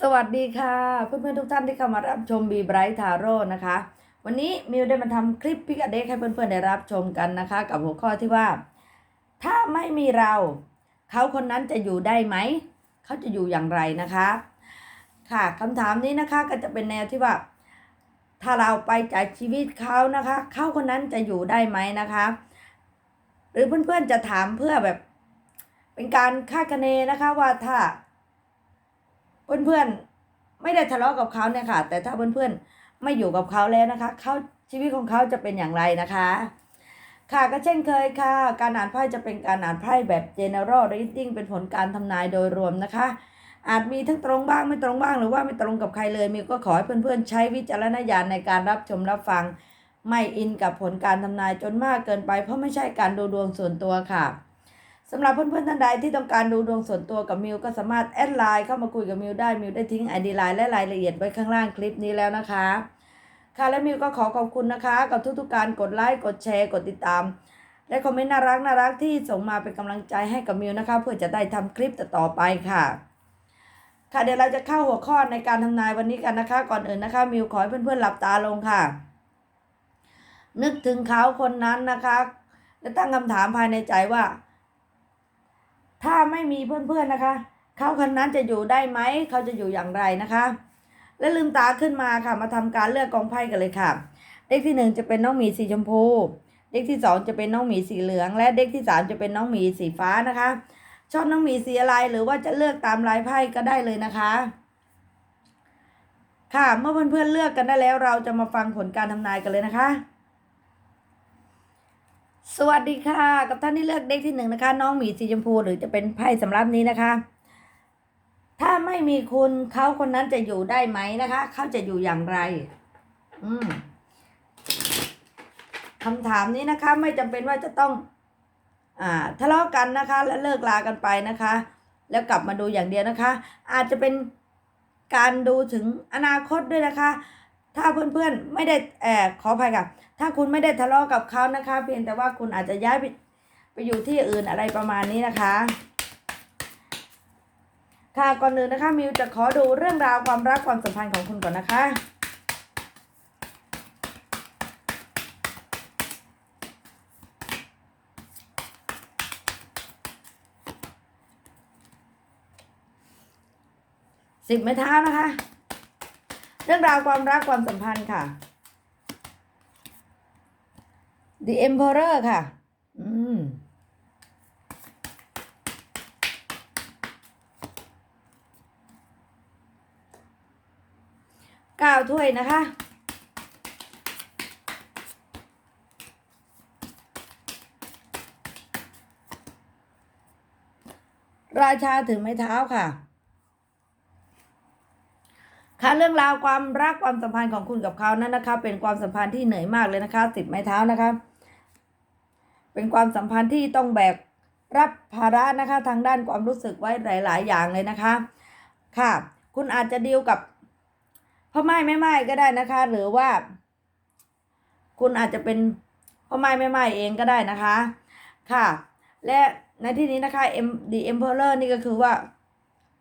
สวัสดีค่ะ เพื่อนๆทุกท่านที่เข้ามารับชมบีไบรท์ทาโร่นะคะ วันนี้มิวได้มาทำคลิปพิกเด็กให้เพื่อนๆได้รับชมกันนะคะ กับหัวข้อที่ว่า ถ้าไม่มีเรา เขาคนนั้นจะอยู่ได้ไหม เขาจะอยู่อย่างไรนะคะ ค่ะคำถามนี้นะคะก็จะเป็นแนวที่ว่า ถ้าเราไปจากชีวิตเขานะคะ เขาคนนั้นจะอยู่ได้ไหมนะคะ หรือเพื่อนๆจะถามเพื่อแบบ เป็นการคาดคะเนนะคะว่าถ้า เพื่อนๆไม่ได้ทะเลาะกับเขาเนี่ยค่ะ แต่ถ้าเพื่อนๆไม่อยู่กับเขาแล้วนะคะเขาชีวิตของเขาจะเป็นอย่างไรนะคะ ค่ะก็เช่นเคยค่ะ การอ่านไพ่จะเป็นการอ่านไพ่แบบ general reading เป็นผลการทำนายโดยรวมนะคะ อาจมีทั้งตรงบ้างไม่ตรงบ้างหรือว่าไม่ตรงกับใครเลยมิวก็ขอให้เพื่อนๆ ใช้วิจารณญาณในการรับชมรับฟัง ไม่อินกับผลการทำนายจนมากเกินไป เพราะไม่ใช่การดูดวงส่วนตัวค่ะ สำหรับเพื่อนๆท่านใดที่ต้องการดูดวงส่วนตัวกับมิวก็สามารถแอดไลน์เข้ามาคุยกับมิวได้มิวได้ทิ้งไอดีไลน์และรายละเอียดไว้ข้างล่างคลิปนี้แล้วนะคะ ค่ะและมิวก็ขอขอบคุณนะคะ กับทุกๆการกดไลค์กดแชร์กดติดตาม และคอมเมนต์น่ารักน่ารักที่ส่งมาเป็นกำลังใจให้กับมิวนะคะ เพื่อจะได้ทำคลิปต่อไปค่ะ ค่ะเดี๋ยวเราจะเข้าหัวข้อในการทำนายวันนี้กันนะคะ ก่อนอื่นนะคะ มิวขอให้เพื่อนๆหลับตาลงค่ะ นึกถึงเขาคนนั้นนะคะ และตั้งคำถามภายในใจว่า ถ้าไม่มีเพื่อนๆนะคะ เขาคนนั้นจะอยู่ได้ไหม เขาจะอยู่อย่างไรนะคะ และลืมตาขึ้นมาค่ะ มาทำการเลือกกองไพ่กันเลยค่ะ เด็กที่หนึ่งจะเป็นน้องหมีสีชมพู เด็กที่สองจะเป็นน้องหมีสีเหลือง และเด็กที่สามจะเป็นน้องหมีสีฟ้านะคะ ชอบน้องหมีสีอะไรหรือว่าจะเลือกตามลายไพ่ก็ได้เลยนะคะ ค่ะ เมื่อเพื่อนๆเลือกกันได้แล้ว เราจะมาฟังผลการทำนายกันเลยนะคะ สวัสดีค่ะ กับท่านที่เลือกเด็กที่หนึ่งนะคะ น้องหมีสีชมพูหรือจะเป็นไพ่สำหรับนี้นะคะ ถ้าไม่มีคุณเขาคนนั้นจะอยู่ได้ไหมนะคะเขาจะอยู่อย่างไร อืมคำถามนี้นะคะ ไม่จำเป็นว่าจะต้อง อ่า ทะเลาะกันนะคะ และเลิกลากันไปนะคะ แล้วกลับมาดูอย่างเดียวนะคะ อาจจะเป็นการดูถึงอนาคตด้วยนะคะ ถ้าเพื่อนๆไม่ได้แอบขออภัยค่ะ ถ้าคุณไม่ได้ทะเลาะกับเขานะคะ เพียงแต่ว่าคุณอาจจะย้ายไปไปอยู่ที่อื่นอะไรประมาณนี้นะคะ ค่ะก่อนอื่นนะคะมิวจะขอดูเรื่องราวความรักความสัมพันธ์ของคุณก่อนนะคะสิบไม้เท้านะคะ เรื่องราวความรักความสัมพันธ์ค่ะ The Emperor ค่ะ อืม เก้าถ้วยนะคะราชาถึงไม้เท้าค่ะ ค่ะเรื่องราวความรักความสัมพันธ์ของคุณกับเขานั้นนะคะ เป็นความสัมพันธ์ที่เหนื่อยมากเลยนะคะติดไม้เท้านะคะ เป็นความสัมพันธ์ที่ต้องแบกรับภาระนะคะทางด้านความรู้สึกไว้หลาย ๆ อย่างเลยนะคะค่ะ คุณอาจจะดีลกับพ่อไม้แม่ไม้ก็ได้นะคะ หรือว่า คุณอาจจะเป็นพ่อไม้แม่ไม้เองก็ได้นะคะ ค่ะ และในที่นี้นะคะ M the Emperor นี่ก็คือว่า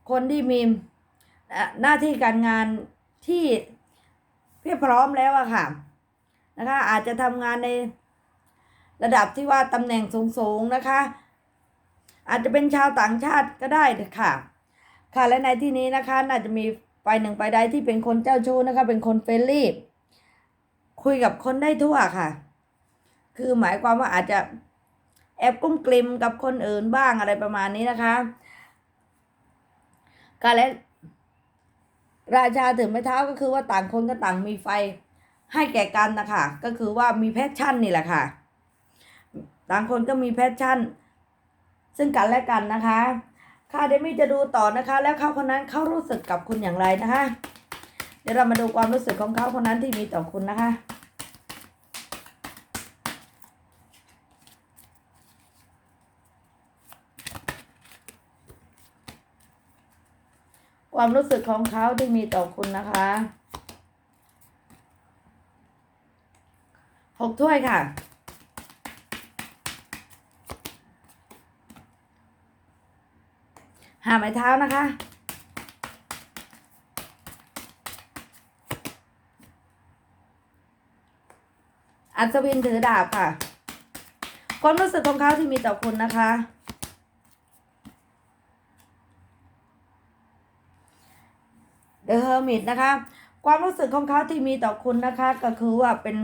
คนที่มี หน้าที่การงานที่เพียบพร้อมแล้วอะค่ะนะคะอาจจะทำงานในระดับที่ว่าตำแหน่งสูงๆนะคะ อาจจะเป็นชาวต่างชาติก็ได้ค่ะ ค่ะและในที่นี้นะคะน่าจะมีฝ่ายหนึ่งฝ่ายใดที่เป็นคนเจ้าชู้นะคะ เป็นคนเฟรนลี่คุยกับคนได้ทั่วค่ะ คือหมายความว่าอาจจะแอบกุ้มกลิมกับคนอื่นบ้างอะไรประมาณนี้นะคะค่ะและ ราชาถึงไม้เท้าก็คือว่าต่างคนก็ต่างมีไฟให้แก่กันนะคะก็คือว่ามีแพชชั่นนี่แหละค่ะ ต่างคนก็มีแพชชั่น ซึ่งกันและกันนะคะ ค่ะเดมี่จะดูต่อนะคะ แล้วเขาคนนั้นเขารู้สึกกับคุณอย่างไรนะคะ เดี๋ยวเรามาดูความรู้สึกของเขาคนนั้นที่มีต่อคุณนะคะ ความรู้สึกของเขาที่มีต่อคุณนะคะหกถ้วยค่ะ หาไม้เท้านะคะอัศวินถือดาบค่ะ ความรู้สึกของเขาที่มีต่อคุณนะคะ The Hermit นะคะ ความรู้สึกของเขาที่มีต่อคุณนะคะก็คือว่าเป็น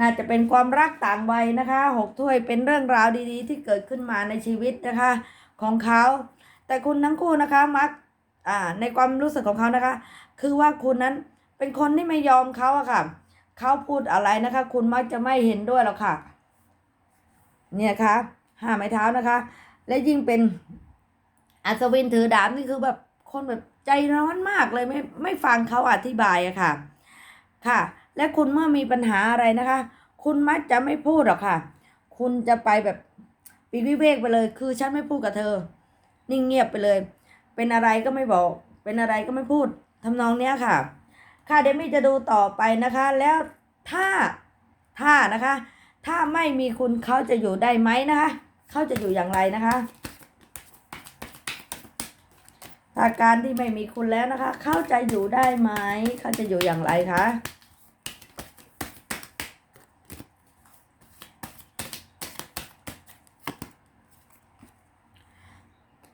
น่าจะเป็นความรักต่างวัยนะคะหกถ้วยเป็นเรื่องราวดีๆ ที่เกิดขึ้นมาในชีวิตนะคะของเขา แต่คุณทั้งคู่นะคะมักอ่าในความรู้สึกของเขานะคะ คือว่าคุณนั้นเป็นคนที่ไม่ยอมเขาอะค่ะเขาพูดอะไรนะคะ คุณมักจะไม่เห็นด้วยหรอกค่ะ เนี่ยค่ะห้าไม้เท้านะคะ และยิ่งเป็นอัศวินถือดาบนี่คือแบบคนแบบ ใจร้อนมากเลยไม่ไม่ฟังเขาอธิบายอะค่ะ ค่ะ และคุณเมื่อมีปัญหาอะไรนะคะ คุณมักจะไม่พูดหรอกค่ะ คุณจะไปแบบปีกวิเวกไปเลย คือฉันไม่พูดกับเธอ นิ่งเงียบไปเลย เป็นอะไรก็ไม่บอก เป็นอะไรก็ไม่พูดทำนองเนี้ยค่ะ ค่ะเดมี่จะดูต่อไปนะคะ แล้วถ้าถ้านะคะ ถ้าไม่มีคุณเขาจะอยู่ได้ไหมนะคะ เขาจะอยู่อย่างไรนะคะ ถ้าการที่ไม่มีคุณแล้วนะคะ เข้าจะอยู่ได้ไหมเขาจะอยู่อย่างไรคะ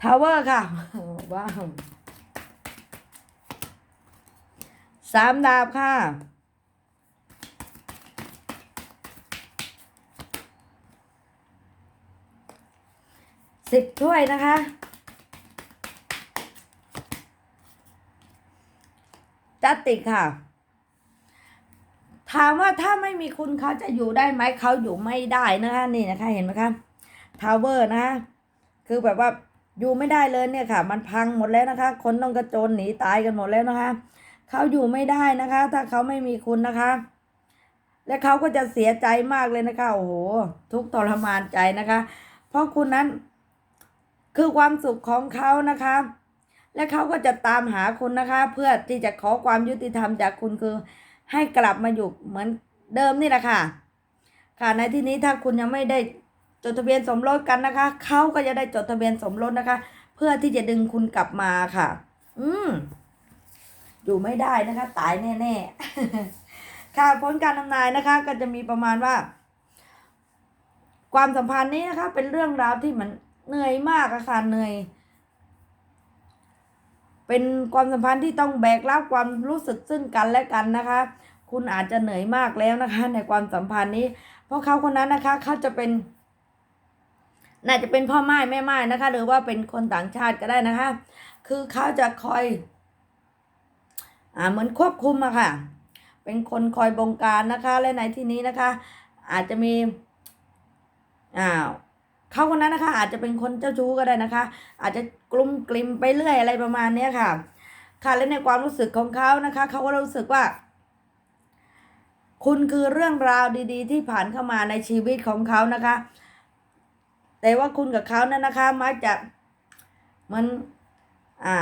ทาวเวอร์ค่ะ ว้าวสามดาบค่ะ สิบถ้วยนะคะ จัตติกค่ะ ถามว่าถ้าไม่มีคุณเขาจะอยู่ได้ไหมเขาอยู่ไม่ได้นะคะนี่นะคะเห็นไหมคะทาวเวอร์นะคะคือแบบว่าอยู่ไม่ได้เลยเนี่ยค่ะ มันพังหมดแล้วนะคะ คนต้องกระโจนหนีตายกันหมดแล้วนะคะเขาอยู่ไม่ได้นะคะ ถ้าเขาไม่มีคุณนะคะ และเขาก็จะเสียใจมากเลยนะคะโอ้โหทุกทรมานใจนะคะ เพราะคุณนั้นคือความสุขของเขานะคะ และเขาก็จะตามหาคุณนะคะ เพื่อที่จะขอความยุติธรรมจากคุณคือ ให้กลับมาอยู่เหมือนเดิมนี่แหละค่ะ ค่ะในที่นี้ถ้าคุณยังไม่ได้จดทะเบียนสมรสกันนะคะเขาก็จะได้จดทะเบียนสมรสนะคะ เพื่อที่จะดึงคุณกลับมาค่ะ อืมอยู่ไม่ได้นะคะ ตายแน่ๆค่ะผลการทำนายนะคะ ก็จะมีประมาณว่า ความสัมพันธ์นี้นะคะ เป็นเรื่องราวที่มันเหนื่อยมากอะค่ะเหนื่อย เป็นความสัมพันธ์ที่ต้องแบกรับความรู้สึกซึ่งกันและกันนะคะ คุณอาจจะเหนื่อยมากแล้วนะคะ ในความสัมพันธ์นี้ เพราะเขาคนนั้นนะคะเขาจะเป็น น่าจะเป็นพ่อไม้แม่ไม้นะคะ หรือว่าเป็นคนต่างชาติก็ได้นะคะ คือเขาจะคอย อ่าเหมือนควบคุมอะค่ะ เป็นคนคอยบงการนะคะ และในที่นี้นะคะ อาจจะมีอ้าวเขาคนนั้นนะคะ อาจจะเป็นคนเจ้าชู้ก็ได้นะคะ อาจจะ ลุ่มกลิมไปเรื่อยอะไรประมาณเนี้ยค่ะ ค่ะและในความรู้สึกของเขานะคะเขาก็รู้สึกว่า คุณคือเรื่องราวดี ๆ ที่ผ่านเข้ามาในชีวิตของเขานะคะ แต่ว่าคุณกับเขานั้นนะคะมักจะมันอ่า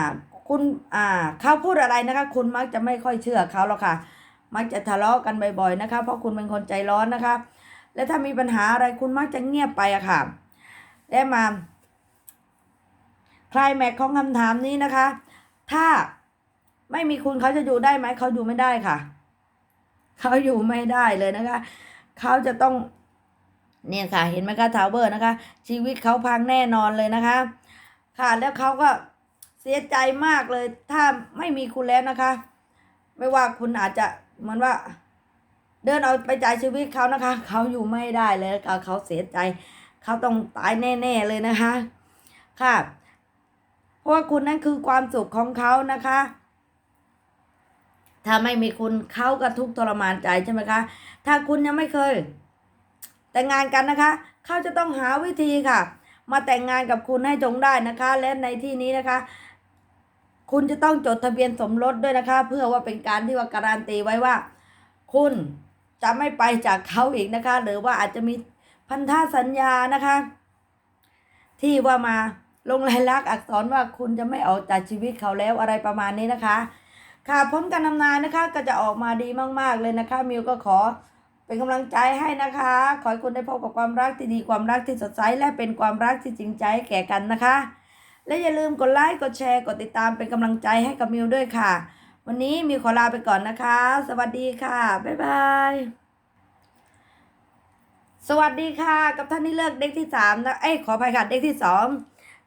คุณอ่าเขาพูดอะไรนะคะ คุณมักจะไม่ค่อยเชื่อเขาหรอกค่ะ มักจะทะเลาะกันบ่อยๆนะคะ เพราะคุณเป็นคนใจร้อนนะคะ และถ้ามีปัญหาอะไรคุณมักจะเงียบไปอะค่ะ และมา คลายแม็กของคำถามนี้นะคะ ถ้าไม่มีคุณเขาจะอยู่ได้ไหม เขาอยู่ไม่ได้ค่ะ เขาอยู่ไม่ได้เลยนะคะ เขาจะต้องเนี่ยค่ะ เห็นไหมคะทาวเวอร์นะคะ ชีวิตเขาพังแน่นอนเลยนะคะ ค่ะแล้วเขาก็เสียใจมากเลย ถ้าไม่มีคุณแล้วนะคะ ไม่ว่าคุณอาจจะเหมือนว่า เดินเอาไปจ่ายชีวิตเขานะคะ เขาอยู่ไม่ได้เลยค่ะเขาเสียใจ เขาต้องตายแน่ ๆเลยนะคะ ค่ะ เพราะว่าคุณนั่นคือความสุขของเขานะคะ ถ้าไม่มีคุณเขาก็ทุกข์ทรมานใจใช่ไหมคะ ถ้าคุณยังไม่เคย แต่งงานกันนะคะ เขาจะต้องหาวิธีค่ะ มาแต่งงานกับคุณให้จงได้นะคะ และในที่นี้นะคะคุณจะต้องจดทะเบียนสมรสด้วยนะคะ เพื่อว่าเป็นการที่ว่าการันตีไว้ว่า คุณจะไม่ไปจากเขาอีกนะคะ หรือว่าอาจจะมีพันธสัญญานะคะ ที่ว่ามา ลงลายลักษณ์อักษรว่าคุณจะไม่ออกจากชีวิตเขาแล้วอะไรประมาณนี้นะคะ ค่ะผลการทำนายนะคะก็จะออกมาดีมากๆเลยนะคะ มิวก็ขอเป็นกำลังใจให้นะคะ ขอให้คุณได้พบกับความรักที่ดีความรักที่สดใสและเป็นความรักที่จริงใจแก่กันนะคะ และอย่าลืมกดไลค์กดแชร์กดติดตามเป็นกำลังใจให้กับมิวด้วยค่ะ วันนี้มิวขอลาไปก่อนนะคะ สวัสดีค่ะบ๊ายบายสวัสดีค่ะ กับท่านที่เลือกเด็กที่สามนะเอ้ยขออภัยค่ะเด็กที่สอง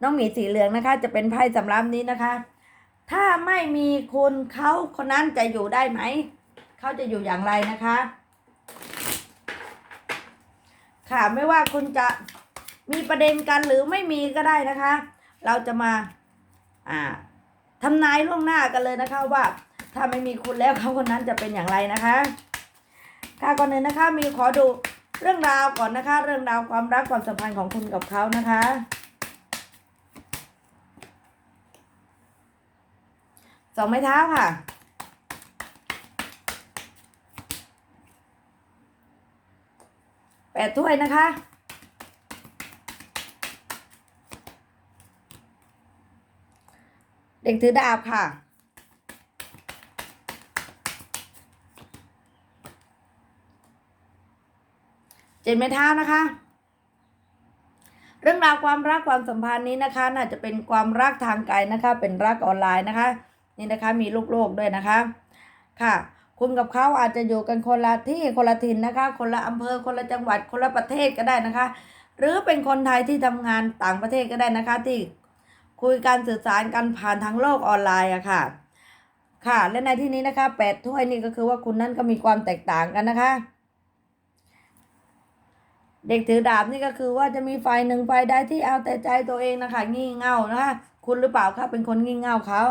น้องหมีสีเหลืองนะคะ จะเป็นไพ่สำรับนี้นะคะ ถ้าไม่มีคุณเขาคนนั้นจะอยู่ได้ไหม เขาจะอยู่อย่างไรนะคะ ค่ะไม่ว่าคุณจะมีประเด็นกันหรือไม่มีก็ได้นะคะ เราจะมาอ่าทำนายล่วงหน้ากันเลยนะคะว่าถ้าไม่มีคุณแล้วเขาคนนั้นจะเป็นอย่างไรนะคะ ค่ะก่อนอื่นนะคะ มีขอดูเรื่องราวก่อนนะคะ เรื่องราวความรักความสัมพันธ์ของคุณกับเขานะคะ สองไม้เท้าค่ะ แปดถ้วยนะคะ เด็กถือดาบค่ะเจ็ดไม้เท้านะคะ เรื่องราวความรักความสัมพันธ์นี้นะคะ น่าจะเป็นความรักทางไกลนะคะ เป็นรักออนไลน์นะคะ นี่นะคะมีลูกโลกด้วยนะคะ ค่ะ คุณกับเขาอาจจะอยู่กันคนละที่คนละถิ่นนะคะ คนละอำเภอคนละจังหวัดคนละประเทศก็ได้นะคะ หรือเป็นคนไทยที่ทำงานต่างประเทศก็ได้นะคะ ที่คุยการสื่อสารกันผ่านทางโลกออนไลน์อะค่ะ ค่ะ และในที่นี้นะคะแปดถ้วยนี่ก็คือว่าคุณนั่นก็มีความแตกต่างกันนะคะเด็กถือดาบนี่ก็คือว่าจะมีฝ่ายหนึ่งฝ่ายใดที่เอาแต่ใจตัวเองนะคะ งี่เง่านะคะ คุณหรือเปล่าคะเป็นคนงี่เง่าเขา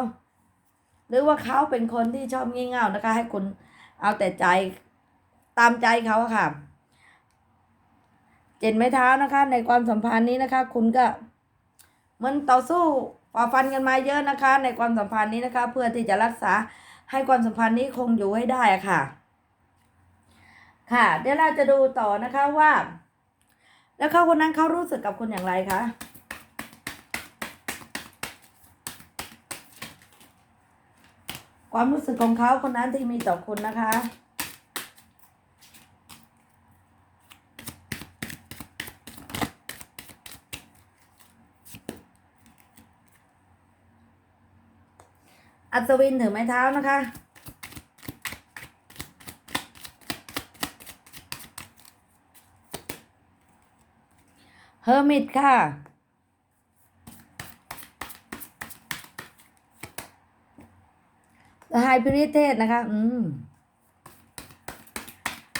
หรือว่าเขาเป็นคนที่ชอบงี่เง่านะคะ ให้คุณเอาแต่ใจตามใจเขาค่ะ เจ็ดไม้เท้านะคะ ในความสัมพันธ์นี้นะคะ คุณก็มันต่อสู้ฝ่าฟันกันมาเยอะนะคะ ในความสัมพันธ์นี้นะคะ เพื่อที่จะรักษาให้ความสัมพันธ์นี้คงอยู่ให้ได้ค่ะ ค่ะ เดี๋ยวเราจะดูต่อนะคะว่า แล้วเขาคนนั้นเขารู้สึกกับคุณอย่างไรคะ ความรู้สึกของเขาคนนั้นที่มีต่อคุณนะคะ อัศวินถือไม้เท้านะคะเฮอร์มิตค่ะ ไฮพิริเทศนะคะ อืม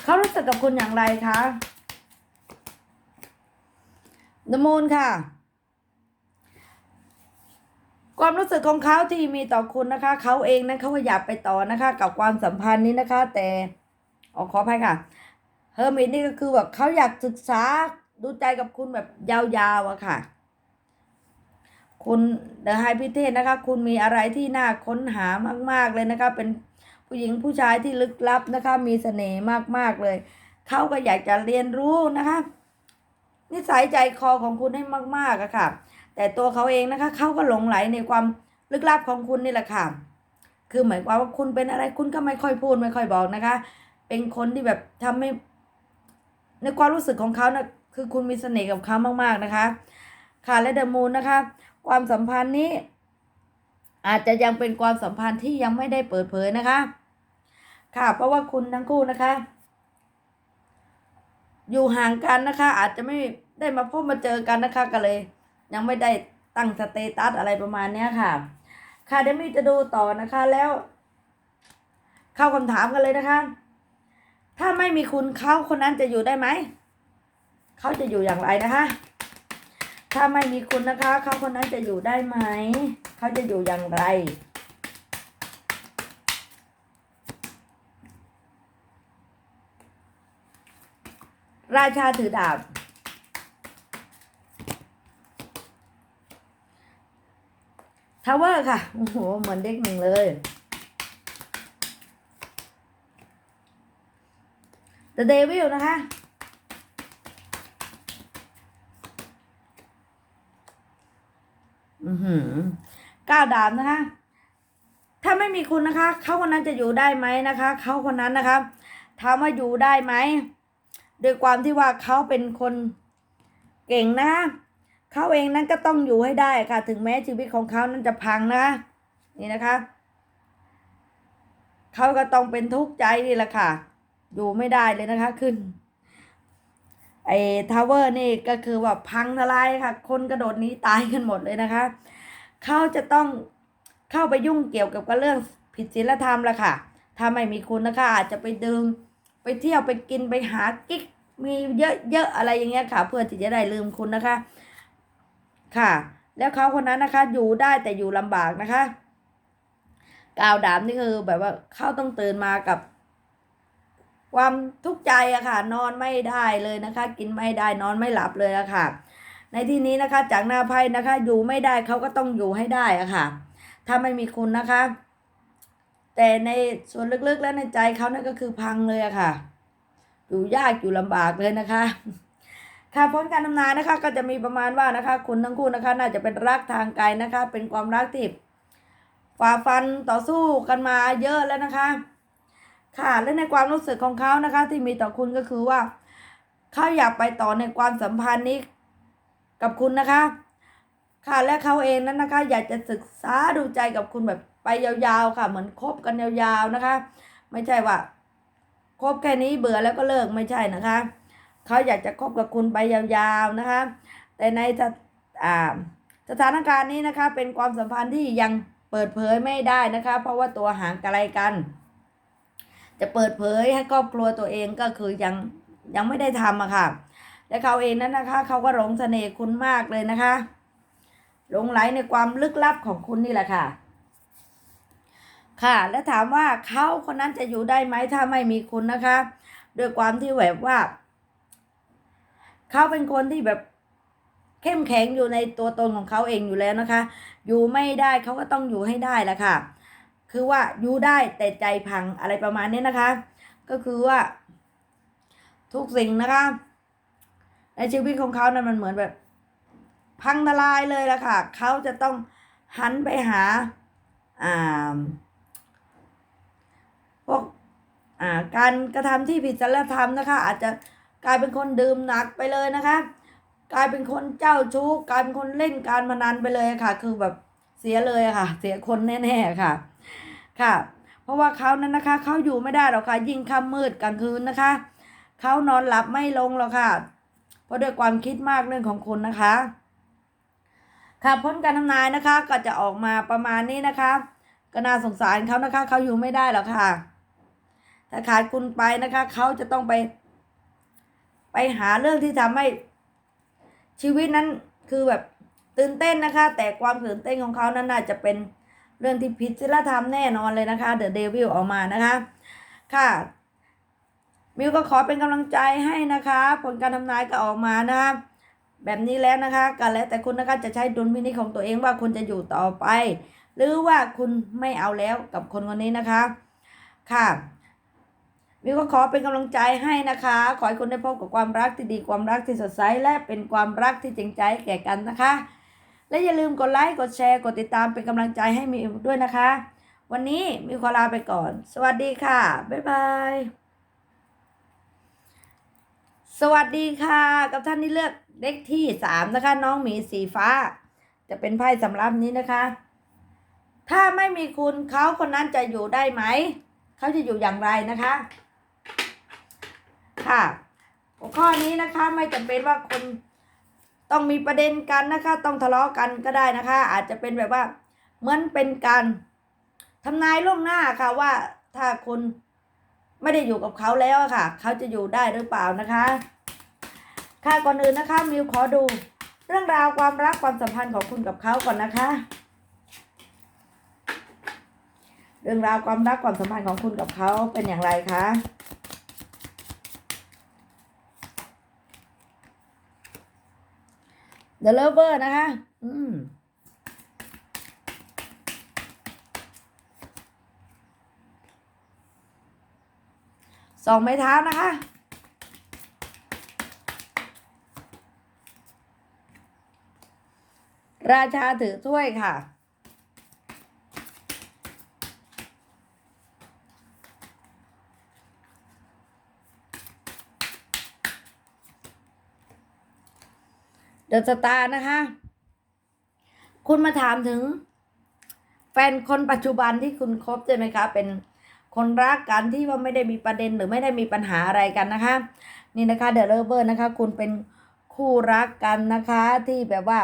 เขารู้สึกกับคุณอย่างไรคะดมูนค่ะ ความรู้สึกของเขาที่มีต่อคุณนะคะ เขาเองนั้นเขาอยากไปต่อนะคะ กับความสัมพันธ์นี้นะคะ แต่ออขออภัยค่ะเฮอร์มิตนี่ก็คือแบบเขาอยากศึกษาดูใจกับคุณแบบยาวๆอะค่ะ คุณเดอะไฮพิเทศนะคะ คุณมีอะไรที่น่าค้นหามาก ๆเลยนะคะ เป็นผู้หญิงผู้ชายที่ลึกลับนะคะ มีเสน่ห์มากๆเลย เขาก็อยากจะเรียนรู้นะคะ นิสัยใจคอของคุณให้มากๆอะค่ะ แต่ตัวเขาเองนะคะ เขาก็หลงไหลในความลึกลับของคุณนี่แหละค่ะ คือหมายความว่าคุณเป็นอะไรคุณก็ไม่ค่อยพูดไม่ค่อยบอกนะคะ เป็นคนที่แบบทำให้ในความรู้สึกของเขานะคือคุณมีเสน่ห์กับเขามากๆนะคะ ค่ะและเดอะมูนนะคะ ความสัมพันธ์นี้ อาจจะยังเป็นความสัมพันธ์ที่ยังไม่ได้เปิดเผยนะคะ ค่ะเพราะว่าคุณทั้งคู่นะคะ อยู่ห่างกันนะคะ อาจจะไม่ได้มาพบมาเจอกันนะคะก็เลย ยังไม่ได้ตั้งสเตตัสอะไรประมาณเนี้ยค่ะ ค่ะเดี๋ยวมีจะดูต่อนะคะแล้ว เข้าคำถามกันเลยนะคะ ถ้าไม่มีคุณเขาคนนั้นจะอยู่ได้ไหมเขาจะอยู่อย่างไรนะคะ ถ้าไม่มีคุณนะคะ เขาคนนั้นจะอยู่ได้ไหม เขาจะอยู่อย่างไร ราชาถือดาบ ทาวเวอร์ค่ะ โอ้โห เหมือนเด็กหนึ่งเลย The Devil นะคะ อือหือก้าวดาบนะคะ ถ้าไม่มีคุณนะคะ เขาคนนั้นจะอยู่ได้ไหมนะคะ เขาคนนั้นนะคะถามว่าอยู่ได้ไหมโดยความที่ว่าเขาเป็นคนเก่งนะ เขาเองนั้นก็ต้องอยู่ให้ได้ค่ะ ถึงแม้ชีวิตของเขานั้นจะพังนะ นี่นะคะ เขาก็ต้องเป็นทุกข์ใจนี่แหละค่ะ อยู่ไม่ได้เลยนะคะ ขึ้น ไอ้ทาวเวอร์นี่ก็คือว่าพังทลายค่ะ คนกระโดดนี้ตายกันหมดเลยนะคะ เขาจะต้องเข้าไปยุ่งเกี่ยวกับกับเรื่องผิดศีลธรรมละค่ะถ้าไม่มีคุณนะคะอาจจะไปดื่มไปเที่ยวไปกินไปหากิ๊กมีเยอะๆอะไรอย่างเงี้ยค่ะ เพื่อที่จะได้ลืมคุณนะคะ ค่ะ แล้วเขาคนนั้นนะคะ อยู่ได้แต่อยู่ลำบากนะคะกาวดามนี่คือแบบว่าเขาต้องตื่นมากับ ความทุกข์ใจอะค่ะ นอนไม่ได้เลยนะคะ กินไม่ได้นอนไม่หลับเลยอะค่ะ ในที่นี้นะคะจากหน้าไพ่นะคะ อยู่ไม่ได้เขาก็ต้องอยู่ให้ได้อะค่ะ ถ้าไม่มีคุณนะคะ แต่ในส่วนลึกๆแล้วในใจเขานั่นก็คือพังเลยอะค่ะ อยู่ยากอยู่ลำบากเลยนะคะค่ะผลการทำนายนะคะก็จะมีประมาณว่านะคะ คุณทั้งคู่นะคะ น่าจะเป็นรักทางไกลนะคะ เป็นความรักที่ฝ่าฟันต่อสู้กันมาเยอะแล้วนะคะ ค่ะ และในความรู้สึกของเขานะคะ ที่มีต่อคุณก็คือว่าเขาอยากไปต่อในความสัมพันธ์นี้กับคุณนะคะ ค่ะและเขาเองนั้นนะคะ อยากจะศึกษาดูใจกับคุณแบบไปยาวๆค่ะ เหมือนคบกันยาวๆนะคะ ไม่ใช่ว่าคบแค่นี้เบื่อแล้วก็เลิกไม่ใช่นะคะเขาอยากจะคบกับคุณไปยาวๆนะคะ แต่ในสถาสถานการณ์นี้นะคะ เป็นความสัมพันธ์ที่ยังเปิดเผยไม่ได้นะคะ เพราะว่าตัวห่างไกลกัน จะเปิดเผยให้ครอบครัวตัวเองก็คือยังยังไม่ได้ทำอะค่ะ และเขาเองนั้นนะคะ เขาก็หลงเสน่ห์คุณมากเลยนะคะหลงไหลในความลึกลับของคุณนี่แหละค่ะ ค่ะ และถามว่าเขาคนนั้นจะอยู่ได้ไหมถ้าไม่มีคุณนะคะ ด้วยความที่แบบว่า เขาเป็นคนที่แบบเข้มแข็งอยู่ในตัวตนของเขาเองอยู่แล้วนะคะ อยู่ไม่ได้เขาก็ต้องอยู่ให้ได้ละค่ะ คือว่าอยู่ได้แต่ใจพังอะไรประมาณนี้นะคะ ก็คือว่า ทุกสิ่งนะคะ ในชีวิตของเขานั้นมันเหมือนแบบ พังทลายเลยละค่ะ เขาจะต้องหันไปหาอ่าพวกอ่าการกระทำที่ผิดศีลธรรมนะคะ อาจจะกลายเป็นคนดื่มหนักไปเลยนะคะ กลายเป็นคนเจ้าชู้กลายเป็นคนเล่นการพนันไปเลยค่ะ คือแบบเสียเลยค่ะ เสียคนแน่ๆค่ะ ค่ะ เพราะว่าเขานั้นนะคะเขาอยู่ไม่ได้หรอกค่ะ ยิ่งค่ำมืดกลางคืนนะคะเขานอนหลับไม่ลงหรอกค่ะ เพราะด้วยความคิดมากเรื่องของคุณนะคะ ค่ะพ้นการทำนายนะคะ ก็จะออกมาประมาณนี้นะคะ ก็น่าสงสารเขานะคะเขาอยู่ไม่ได้หรอกค่ะ ถ้าขาดคุณไปนะคะเขาจะต้องไป ไปหาเรื่องที่ทำให้ชีวิตนั้นคือแบบตื่นเต้นนะคะ แต่ความตื่นเต้นของเขานั้นน่าจะเป็น เรื่องที่ผิดศีลธรรมแน่นอนเลยนะคะเดอะเดวิลออกมานะคะ ค่ะมิวก็ขอเป็นกำลังใจให้นะคะ ผลการทำนายก็ออกมานะคะแบบนี้แล้วนะคะก็แล้วแต่คุณนะคะจะใช้ดุลพินิจของตัวเองว่าคุณจะอยู่ต่อไป หรือว่าคุณไม่เอาแล้วกับคนคนนี้นะคะ ค่ะมิวก็ขอเป็นกำลังใจให้นะคะ ขอให้คุณได้พบกับความรักที่ดีความรักที่สดใสและเป็นความรักที่จริงใจแก่กันนะคะ และอย่าลืมกดไลค์ กดแชร์ กดติดตามเป็นกำลังใจให้มิวด้วยนะคะ วันนี้มิวขอลาไปก่อน สวัสดีค่ะ บ๊ายบาย สวัสดีค่ะ กับท่านที่เลือกเลขที่สามนะคะ น้องหมีสีฟ้า จะเป็นไพ่สำรับนี้นะคะ ถ้าไม่มีคุณเขาคนนั้นจะอยู่ได้ไหม เขาจะอยู่อย่างไรนะคะ ค่ะ หัวข้อนี้นะคะไม่จำเป็นว่าคน ต้องมีประเด็นกันนะคะ ต้องทะเลาะกันก็ได้นะคะ อาจจะเป็นแบบว่าเหมือนเป็นการทำนายล่วงหน้าค่ะว่าถ้าคุณไม่ได้อยู่กับเขาแล้วค่ะ เขาจะอยู่ได้หรือเปล่านะคะค่ะก่อนอื่นนะคะมิวขอดูเรื่องราวความรักความสัมพันธ์ของคุณกับเขาก่อนนะคะ เรื่องราวความรักความสัมพันธ์ของคุณกับเขาเป็นอย่างไรคะ The Lover นะคะ อืมสองไม้เท้านะคะ ราชาถือถ้วยค่ะ เดอะสตาร์นะคะ คุณมาถามถึง แฟนคนปัจจุบันที่คุณคบใช่ไหมคะ เป็นคนรักกันที่ว่าไม่ได้มีประเด็นหรือไม่ได้มีปัญหาอะไรกันนะคะ นี่นะคะเดอะเลเวอร์นะคะ คุณเป็นคู่รักกันนะคะที่แบบว่า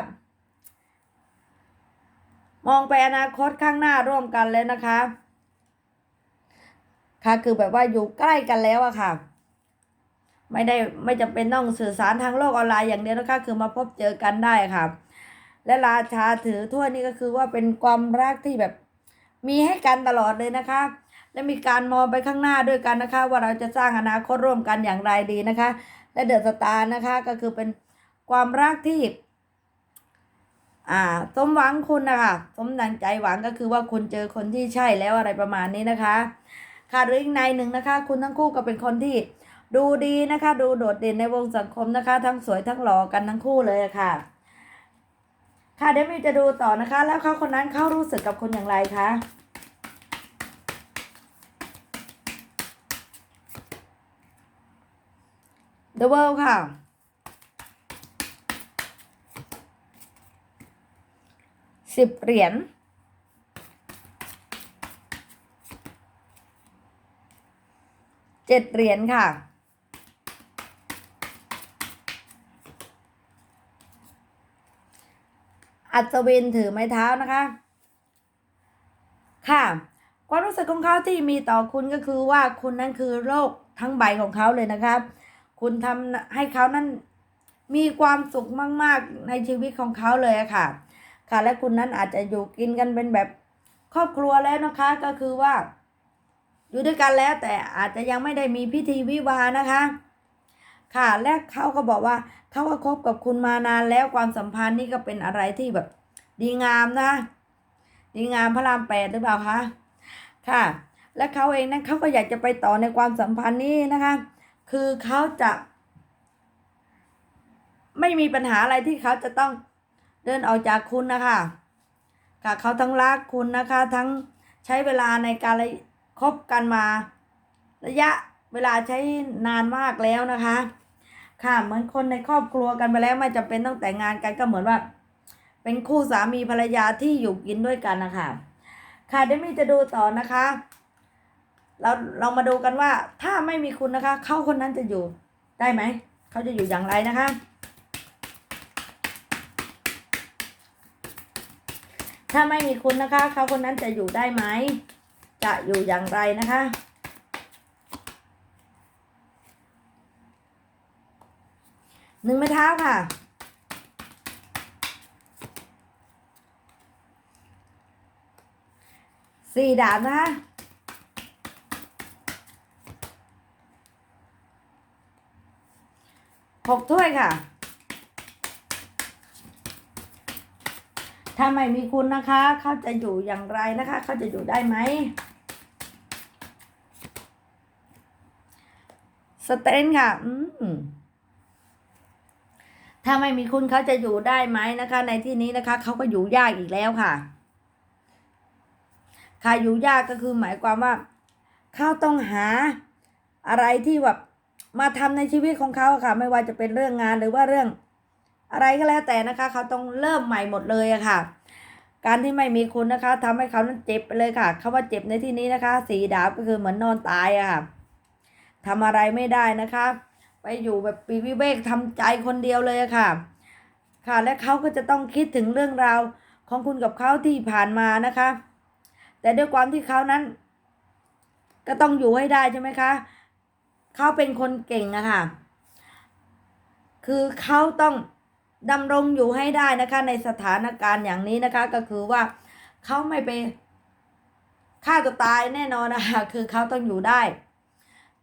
มองไปอนาคตข้างหน้าร่วมกันเลยนะคะ ค่ะคือแบบว่าอยู่ใกล้กันแล้วอะค่ะ ไม่ได้ไม่จำเป็นต้องสื่อสารทางโลกออนไลน์อย่างเดียวนะคะคือมาพบเจอกันได้ค่ะ และราชาถือถ้วยนี่ก็คือว่าเป็นความรักที่แบบมีให้กันตลอดเลยนะคะ และมีการมองไปข้างหน้าด้วยกันนะคะ ว่าเราจะสร้างอนาคตร่วมกันอย่างไรดีนะคะ และเดอะสตาร์นะคะก็คือเป็นความรักที่อ่าสมหวังคุณนะคะสมดังใจหวังก็คือว่าคุณเจอคนที่ใช่แล้วอะไรประมาณนี้นะคะ ค่ะหรืออีกในหนึ่งนะคะ คุณทั้งคู่ก็เป็นคนที่ ดูดีนะคะ ดูโดดเด่นในวงสังคมนะคะ ทั้งสวยทั้งหล่อกันทั้งคู่เลยค่ะ ค่ะเดี๋ยวมิวจะดูต่อนะคะ แล้วเขาคนนั้นเขารู้สึกกับคุณอย่างไรคะ The World ค่ะสิบเหรียญเจ็ดเหรียญค่ะ อัศวินถือไม้เท้านะคะ ค่ะความรู้สึกของเขาที่มีต่อคุณก็คือว่าคุณนั้นคือโลกทั้งใบของเขาเลยนะครับ คุณทำให้เขานั้นมีความสุขมาก ๆ ในชีวิตของเขาเลยค่ะ ค่ะ และคุณนั้นอาจจะอยู่กินกันเป็นแบบครอบครัวแล้วนะคะก็คือว่า อยู่ด้วยกันแล้วแต่อาจจะยังไม่ได้มีพิธีวิวานะคะ ค่ะ และเขาก็บอกว่าเขาก็คบกับคุณมานานแล้วความสัมพันธ์นี่ก็เป็นอะไรที่แบบ ดีงามนะ ดีงามพระรามแปดหรือเปล่าคะค่ะ และเขาเองนั้นเขาก็อยากจะไปต่อในความสัมพันธ์นี้นะคะ คือเขาจะ ไม่มีปัญหาอะไรที่เขาจะต้องเดินออกจากคุณนะคะค่ะเขาทั้งรักคุณนะคะ ทั้งใช้เวลาในการคบกันมา ระยะเวลาใช้นานมากแล้วนะคะ ค่ะ เหมือนคนในครอบครัวกันไปแล้วไม่จำเป็นต้องแต่งงานกันก็เหมือนว่า เป็นคู่สามีภรรยาที่อยู่กินด้วยกันนะคะค่ะเดยวมี่จะดูต่อนะคะ เราเรามาดูกันว่าถ้าไม่มีคุณนะคะเขาคนนั้นจะอยู่ได้ไหมเขาจะอยู่อย่างไรนะคะถ้าไม่มีคุณนะคะ เขาคนนั้นจะอยู่ได้ไหม จะอยู่อย่างไรนะคะ หนึ่งไม้เท้าค่ะ สี่ดาบนะคะหกถ้วยค่ะ ถ้าไม่มีคุณนะคะ เขาจะอยู่อย่างไรนะคะ เขาจะอยู่ได้ไหม สเตนค่ะ อืมาไม่มีคุณเขาจะอยู่ได้ไหมนะคะ ในที่นี้นะคะเขาก็อยู่ยากอีกแล้วค่ะ ค่ะอยู่ยากก็คือหมายความว่าเขาต้องหาอะไรที่แบบมาทำในชีวิตของเขาค่ะ ไม่ว่าจะเป็นเรื่องงานหรือว่าเรื่อง อะไรก็แล้วแต่นะคะ เขาต้องเริ่มใหม่หมดเลยอะค่ะ การที่ไม่มีคุณนะคะทำให้เขานั้นเจ็บไปเลยค่ะคำว่าเจ็บในที่นี้นะคะ สีดาบก็คือเหมือนนอนตายอะค่ะทำอะไรไม่ได้นะคะ ไปอยู่แบบปีวิเวกทำใจคนเดียวเลยค่ะ ค่ะ และเขาก็จะต้องคิดถึงเรื่องราวของคุณกับเขาที่ผ่านมานะคะ แต่ด้วยความที่เขานั้น ก็ต้องอยู่ให้ได้ใช่ไหมคะเขาเป็นคนเก่งอะค่ะ คือเขาต้องดำรงอยู่ให้ได้นะคะ ในสถานการณ์อย่างนี้นะคะ ก็คือว่าเขาไม่ไปฆ่าตัวตายแน่นอนนะคะ คือเขาต้องอยู่ได้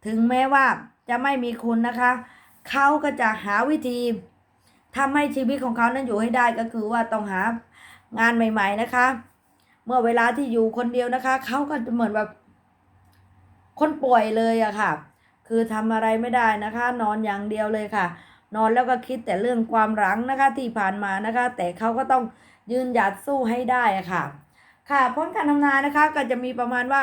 ถึงแม้ว่า จะไม่มีคุณนะคะ เขาก็จะหาวิธีทำให้ชีวิตของเขานั้นอยู่ให้ได้ก็คือว่าต้องหางานใหม่ ๆนะคะ เมื่อเวลาที่อยู่คนเดียวนะคะ เขาก็จะเหมือนแบบคนป่วยเลยอะค่ะ คือทำอะไรไม่ได้นะคะ นอนอย่างเดียวเลยค่ะ นอนแล้วก็คิดแต่เรื่องความหลังนะคะที่ผ่านมานะคะ แต่เขาก็ต้องยืนหยัดสู้ให้ได้อะค่ะ ค่ะผลการทำนายนะคะก็จะมีประมาณว่า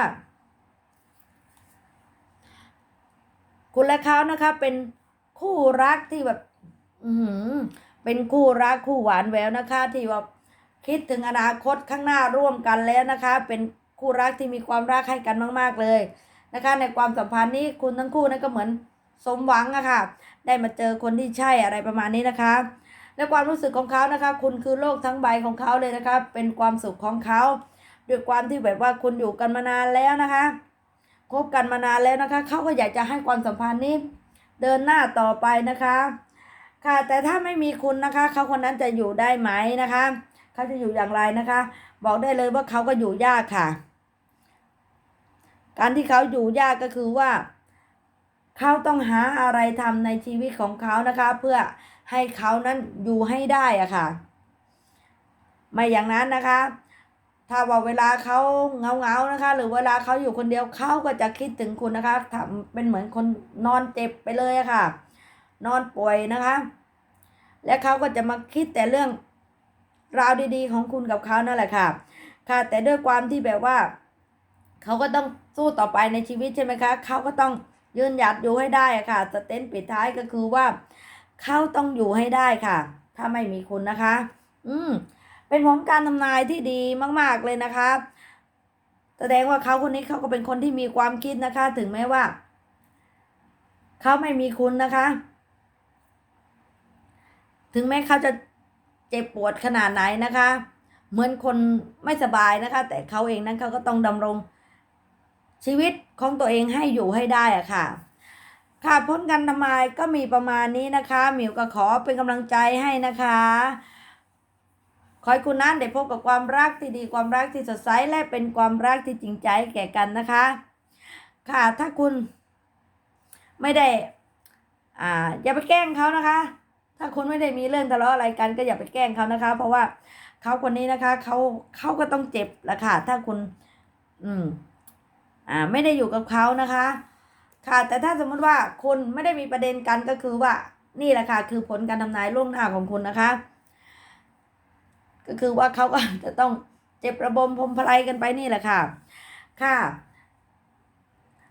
คุณและเขานะคะเป็นคู่รักที่แบบอืเป็นคู่รักคู่หวานแววนะคะ ที่ว่าคิดถึงอนาคตข้างหน้าร่วมกันแล้วนะคะ เป็นคู่รักที่มีความรักให้กันมาก ๆเลยนะคะ ในความสัมพันธ์นี้คุณทั้งคู่นั้นก็เหมือนสมหวังอะค่ะ ได้มาเจอคนที่ใช่อะไรประมาณนี้นะคะ และความรู้สึกของเขานะคะ คุณคือโลกทั้งใบของเขาเลยนะคะ เป็นความสุขของเขาด้วยความที่แบบว่าคุณอยู่กันมานานแล้วนะคะ คบกันมานานแล้วนะคะเขาก็อยากจะให้ความสัมพันธ์นี้เดินหน้าต่อไปนะคะ ค่ะแต่ถ้าไม่มีคุณนะคะเขาคนนั้นจะอยู่ได้ไหมนะคะเขาจะอยู่อย่างไรนะคะ บอกได้เลยว่าเขาก็อยู่ยากค่ะ การที่เขาอยู่ยากก็คือว่าเขาต้องหาอะไรทำในชีวิตของเขานะคะ เพื่อให้เขานั้นอยู่ให้ได้อะค่ะ ไม่อย่างนั้นนะคะ ถ้าว่าเวลาเขาเงาเงานะคะ หรือเวลาเขาอยู่คนเดียวเขาก็จะคิดถึงคุณนะคะทำเป็นเหมือนคนนอนเจ็บไปเลยะค่ะ นอนป่วยนะคะ และเขาก็จะมาคิดแต่เรื่องราวดีๆ ของคุณกับเขานั่นแหละค่ะ ค่ะ แต่ด้วยความที่แบบว่า เขาก็ต้องสู้ต่อไปในชีวิตใช่ไหมคะเขาก็ต้องยืนหยัดอยู่ให้ได้ค่ะสเต้นปิดท้ายก็คือว่าเขาต้องอยู่ให้ได้ค่ะ ถ้าไม่มีคุณนะคะ อืม เป็นผลการทำนายที่ดีมาก ๆ เลยนะคะแสดงว่าเขาคนนี้เขาก็เป็นคนที่มีความคิดนะคะ ถึงแม้ว่า เขาไม่มีคุณนะคะ ถึงแม้เขาจะเจ็บปวดขนาดไหนนะคะ เหมือนคนไม่สบายนะคะ แต่เขาเองนั้นเขาก็ต้องดำรงชีวิตของตัวเองให้อยู่ให้ได้อะค่ะ ค่ะพ้นการทำนายก็มีประมาณนี้นะคะ หมิวก็ขอเป็นกำลังใจให้นะคะ ขอให้คุณนั้นได้พบกับความรักที่ดีความรักที่สดใสและเป็นความรักที่จริงใจแก่กันนะคะ ค่ะถ้าคุณไม่ได้อ่าอย่าไปแกล้งเขานะคะ ถ้าคุณไม่ได้มีเรื่องทะเลาะอะไรกันก็อย่าไปแกล้งเขานะคะ เพราะว่าเขาคนนี้นะคะเขาเขาก็ต้องเจ็บละค่ะ ถ้าคุณ อืมอ่าไม่ได้อยู่กับเขานะคะ ค่ะแต่ถ้าสมมติว่าคุณไม่ได้มีประเด็นกันก็คือว่านี่แหละค่ะ คือผลการทำนายล่วงหน้าของคุณนะคะ ก็คือว่าเขาก็จะต้องเจ็บระบมพรมพลายกันไปนี่แหละค่ะ ค่ะ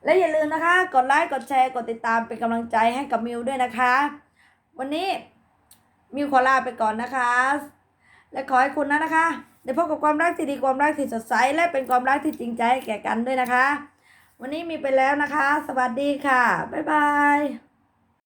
และอย่าลืมนะคะ กดไลค์กดแชร์กดติดตามเป็นกำลังใจให้กับมิวด้วยนะคะ วันนี้มิวขอลาไปก่อนนะคะ และขอให้คุณนะนะคะได้พบกับความรักที่ดีความรักที่สดใสและเป็นความรักที่จริงใจแก่กันด้วยนะคะ วันนี้มีไปแล้วนะคะ สวัสดีค่ะ บ๊ายบาย